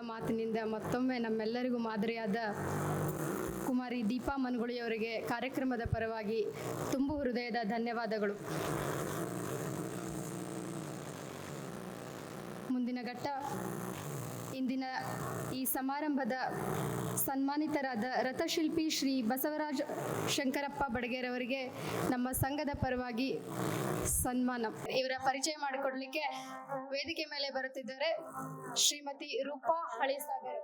ಮಾತಿನಿಂದ ಮತ್ತೊಮ್ಮೆ ನಮ್ಮೆಲ್ಲರಿಗೂ ಮಾದರಿಯಾದ ಕುಮಾರಿ ದೀಪಾ ಮನುಗುಳಿಯವರಿಗೆ ಕಾರ್ಯಕ್ರಮದ ಪರವಾಗಿ ತುಂಬು ಹೃದಯದ ಧನ್ಯವಾದಗಳು. ಮುಂದಿನ ಘಟ್ಟ ಇಂದಿನ ಈ ಸಮಾರಂಭದ ಸನ್ಮಾನಿತರಾದ ರಥಶಿಲ್ಪಿ ಶ್ರೀ ಬಸವರಾಜ್ ಶಂಕರಪ್ಪ ಬಡಗೇರವರಿಗೆ ನಮ್ಮ ಸಂಘದ ಪರವಾಗಿ ಸನ್ಮಾನ. ಇವರ ಪರಿಚಯ ಮಾಡಿಕೊಡ್ಲಿಕ್ಕೆ ವೇದಿಕೆ ಮೇಲೆ ಬರುತ್ತಿದ್ದಾರೆ ಶ್ರೀಮತಿ ರೂಪಾ ಹಳಿಸಾಗರ್.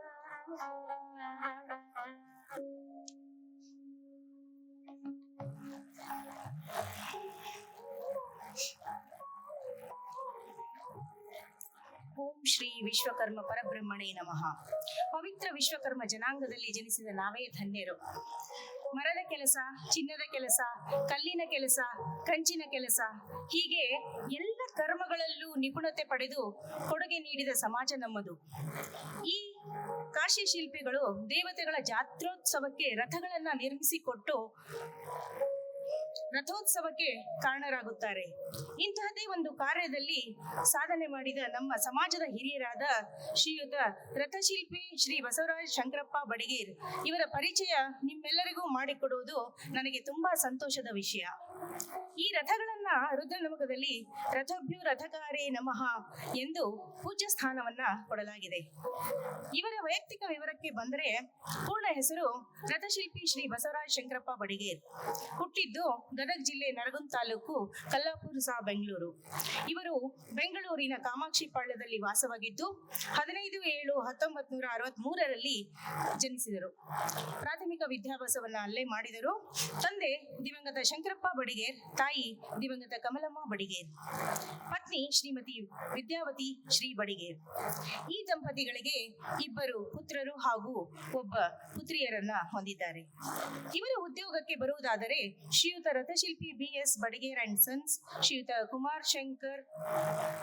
ಶ್ರೀ ವಿಶ್ವಕರ್ಮ ಪರಬ್ರಹ್ಮಣೇ ನಮಃ. ಪವಿತ್ರ ವಿಶ್ವಕರ್ಮ ಜನಾಂಗದಲ್ಲಿ ಜನಿಸಿದ ನಾವೇ ಧನ್ಯರು. ಮರದ ಕೆಲಸ, ಚಿನ್ನದ ಕೆಲಸ, ಕಲ್ಲಿನ ಕೆಲಸ, ಕಂಚಿನ ಕೆಲಸ, ಹೀಗೆ ಎಲ್ಲ ಕರ್ಮಗಳಲ್ಲೂ ನಿಪುಣತೆ ಪಡೆದು ಕೊಡುಗೆ ನೀಡಿದ ಸಮಾಜ ನಮ್ಮದು. ಈ ಕಾಶಿ ಶಿಲ್ಪಿಗಳು ದೇವತೆಗಳ ಜಾತ್ರೋತ್ಸವಕ್ಕೆ ರಥಗಳನ್ನ ನಿರ್ಮಿಸಿಕೊಟ್ಟು ರಥೋತ್ಸವಕ್ಕೆ ಕಾರಣರಾಗುತ್ತಾರೆ. ಇಂತಹದೇ ಒಂದು ಕಾರ್ಯದಲ್ಲಿ ಸಾಧನೆ ಮಾಡಿದ ನಮ್ಮ ಸಮಾಜದ ಹಿರಿಯರಾದ ಶ್ರೀಯುತ ರಥಶಿಲ್ಪಿ ಶ್ರೀ ಬಸವರಾಜ್ ಶಂಕರಪ್ಪ ಬಡಗೀರ್, ಇವರ ಪರಿಚಯ ನಿಮ್ಮೆಲ್ಲರಿಗೂ ಮಾಡಿಕೊಡುವುದು ನನಗೆ ತುಂಬಾ ಸಂತೋಷದ ವಿಷಯ. ಈ ರಥಗಳನ್ನ ರುದ್ರನಮಕದಲ್ಲಿ ರಥಭ್ಯು ರಥಕಾರೇ ನಮಃ ಎಂದು ಪೂಜ್ಯ ಸ್ಥಾನವನ್ನ ಕೊಡಲಾಗಿದೆ. ಇವರ ವೈಯಕ್ತಿಕ ವಿವರಕ್ಕೆ ಬಂದರೆ ಪೂರ್ಣ ಹೆಸರು ರಥಶಿಲ್ಪಿ ಶ್ರೀ ಬಸವರಾಜ್ ಶಂಕರಪ್ಪ ಬಡಗೇರ್. ಹುಟ್ಟಿದ್ದು ಗದಗ ಜಿಲ್ಲೆ ನರಗುಂದ ತಾಲೂಕು ಕಲ್ಲಾಪುರ ಸಹ ಬೆಂಗಳೂರು. ಇವರು ಬೆಂಗಳೂರಿನ ಕಾಮಾಕ್ಷಿ ಪಾಳ್ಯದಲ್ಲಿ ವಾಸವಾಗಿದ್ದು, ಹದಿನೈದು ಏಳು ಹತ್ತೊಂಬತ್ ನೂರ ಅರವತ್ತ್ ಮೂರರಲ್ಲಿ ಜನಿಸಿದರು. ಪ್ರಾಥಮಿಕ ವಿದ್ಯಾಭ್ಯಾಸವನ್ನ ಅಲ್ಲೇ ಮಾಡಿದರು. ತಂದೆ ದಿವಂಗತ ಶಂಕರಪ್ಪ ಬಡಿಗೇರ್, ತಾಯಿ ದಿವಂಗತ ಕಮಲಮ್ಮ ಬಡಿಗೇರ್. ಪತ್ನಿ ಶ್ರೀಮತಿ ವಿದ್ಯಾವತಿ ಶ್ರೀ ಬಡಿಗೇರ್. ಈ ದಂಪತಿಗಳಿಗೆ ಇಬ್ಬರು ಪುತ್ರರು ಹಾಗೂ ಒಬ್ಬ ಪುತ್ರಿಯರನ್ನ ಹೊಂದಿದ್ದಾರೆ. ಇವರ ಉದ್ಯೋಗಕ್ಕೆ ಬರುವುದಾದರೆ ಶ್ರೀಯುತ ರಥಶಿಲ್ಪಿ B S Badiger and sons, ಶ್ರೀಯುತ ಕುಮಾರ್ ಶಂಕರ್,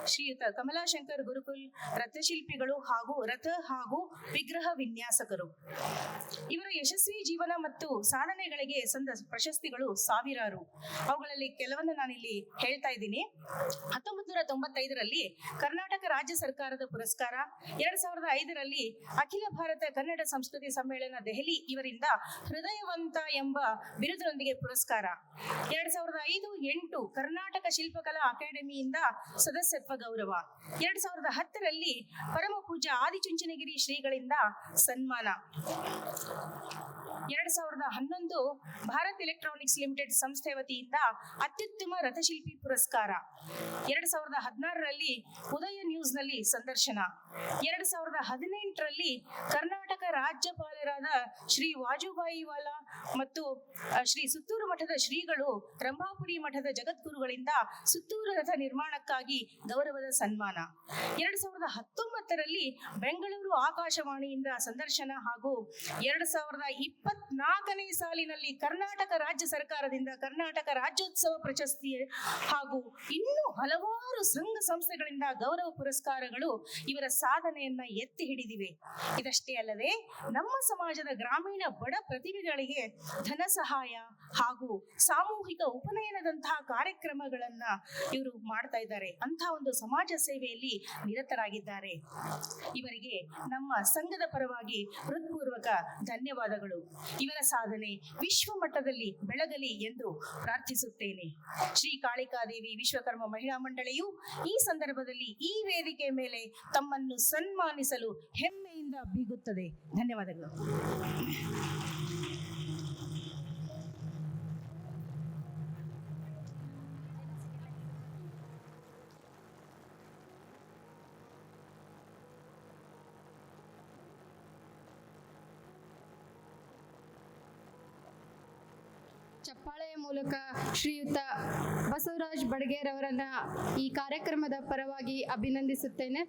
ಶ್ರೀಯುತ ಕಮಲಾಶಂಕರ್ ಗುರುಕುಲ್, ರಥಶಿಲ್ಪಿಗಳು ಹಾಗೂ ರಥ ಹಾಗೂ ವಿಗ್ರಹ ವಿನ್ಯಾಸಕರು. ಯಶಸ್ವಿ ಜೀವನ ಮತ್ತು ಸಾಧನೆಗಳಿಗೆ ಸಂದ ಪ್ರಶಸ್ತಿಗಳು ಸಾವಿರಾರು. ಅವುಗಳಲ್ಲಿ ಕೆಲವನ್ನ ನಾನಿಲ್ಲಿ ಹೇಳ್ತಾ ಇದ್ದೀನಿ. ಹತ್ತೊಂಬತ್ತು ನೂರ ತೊಂಬತ್ತೈದರಲ್ಲಿ ಕರ್ನಾಟಕ ರಾಜ್ಯ ಸರ್ಕಾರದ ಪುರಸ್ಕಾರ, ಎರಡ್ ಸಾವಿರದ ಐದರಲ್ಲಿ ಅಖಿಲ ಭಾರತ ಕನ್ನಡ ಸಂಸ್ಕೃತಿ ಸಮ್ಮೇಳನ ದೆಹಲಿ ಇವರಿಂದ ಹೃದಯವಂತ ಎಂಬ ಬಿರುದಿನೊಂದಿಗೆ ಪುರಸ್ಕಾರ. ಎರಡ್ ಸಾವಿರದ ಐದು ಎಂಟು ಕರ್ನಾಟಕ ಶಿಲ್ಪಕಲಾ ಅಕಾಡೆಮಿಯಿಂದ ಸದಸ್ಯತ್ವ ಗೌರವ. ಎರಡ್ ಸಾವಿರದ ಹತ್ತರಲ್ಲಿ ಪರಮ ಪೂಜ ಆದಿಚುಂಚನಗಿರಿ ಶ್ರೀಗಳಿಂದ ಸನ್ಮಾನ. ಎರಡ್ ಸಾವಿರದ ಹನ್ನೊಂದು ಭಾರತ್ ಎಲೆಕ್ಟ್ರಾನಿಕ್ಸ್ ಲಿಮಿಟೆಡ್ ಸಂಸ್ಥೆ ವತಿಯಿಂದ ಅತ್ಯುತ್ತಮ ರಥಶಿಲ್ಪಿ ಪುರಸ್ಕಾರ. ಎರಡ್ ಸಾವಿರದ ಹದಿನಾರರಲ್ಲಿ ಉದಯ ನ್ಯೂಸ್ನಲ್ಲಿ ಸಂದರ್ಶನ. ಎರಡ್ ಸಾವಿರದ ಹದಿನೆಂಟರಲ್ಲಿ ಕರ್ನಾಟಕ ರಾಜ್ಯಪಾಲರಾದ ಶ್ರೀ ವಾಜುಭಾಯಿ ವಾಲಾ ಮತ್ತು ಶ್ರೀ ಸುತ್ತೂರು ಮಠದ ಶ್ರೀಗಳು ರಂಭಾಪುರಿ ಮಠದ ಜಗದ್ಗುರುಗಳಿಂದ ಸುತ್ತೂರು ರಥ ನಿರ್ಮಾಣಕ್ಕಾಗಿ ಗೌರವದ ಸನ್ಮಾನ. ಎರಡ್ ಸಾವಿರದ ಹತ್ತೊಂಬತ್ತರಲ್ಲಿ ಬೆಂಗಳೂರು ಆಕಾಶವಾಣಿಯಿಂದ ಸಂದರ್ಶನ ಹಾಗೂ ಎರಡ್ ಸಾವಿರದ ಇಪ್ಪತ್ನಾಲ್ಕನೇ ಸಾಲಿನಲ್ಲಿ ಕರ್ನಾಟಕ ರಾಜ್ಯ ಸರ್ಕಾರದಿಂದ ಕರ್ನಾಟಕ ರಾಜ್ಯೋತ್ಸವ ಪ್ರಶಸ್ತಿ ಹಾಗೂ ಇನ್ನೂ ಹಲವಾರು ಸಂಘ ಸಂಸ್ಥೆಗಳಿಂದ ಗೌರವ ಪುರಸ್ಕಾರಗಳು ಇವರ ಸಾಧನೆಯನ್ನ ಎತ್ತಿ ಹಿಡಿದಿವೆ. ಇದಷ್ಟೇ ಅಲ್ಲದೆ ನಮ್ಮ ಸಮಾಜದ ಗ್ರಾಮೀಣ ಬಡ ಪ್ರತಿಭೆಗಳಿಗೆ ಧನ ಸಹಾಯ ಹಾಗೂ ಸಾಮೂಹಿಕ ಉಪನಯನದಂತಹ ಕಾರ್ಯಕ್ರಮಗಳನ್ನ ಇವರು ಮಾಡ್ತಾ ಇದ್ದಾರೆ. ಅಂತಹ ಒಂದು ಸಮಾಜ ಸೇವೆಯಲ್ಲಿ ನಿರತರಾಗಿದ್ದಾರೆ. ಇವರಿಗೆ ನಮ್ಮ ಸಂಘದ ಪರವಾಗಿ ಹೃತ್ಪೂರ್ವಕ ಧನ್ಯವಾದಗಳು. ಇವರ ಸಾಧನೆ ವಿಶ್ವ ಮಟ್ಟದಲ್ಲಿ ಬೆಳಗಲಿ ಎಂದು ಪ್ರಾರ್ಥಿಸುತ್ತೇನೆ. ಶ್ರೀ ಕಾಳಿಕಾದೇವಿ ವಿಶ್ವಕರ್ಮ ಮಹಿಳಾ ಮಂಡಳಿಯು ಈ ಸಂದರ್ಭದಲ್ಲಿ ಈ ವೇದಿಕೆ ಮೇಲೆ ತಮ್ಮನ್ನು ಸನ್ಮಾನಿಸಲು ಹೆಮ್ಮೆಯಿಂದ ಬೀಗುತ್ತದೆ. ಧನ್ಯವಾದಗಳು. ಚಪ್ಪಾಳೆಯ ಮೂಲಕ ಶ್ರೀಯುತ ಬಸವರಾಜ್ ಬಡಗೇರ್ ಅವರನ್ನ ಈ ಕಾರ್ಯಕ್ರಮದ ಪರವಾಗಿ ಅಭಿನಂದಿಸುತ್ತೇನೆ.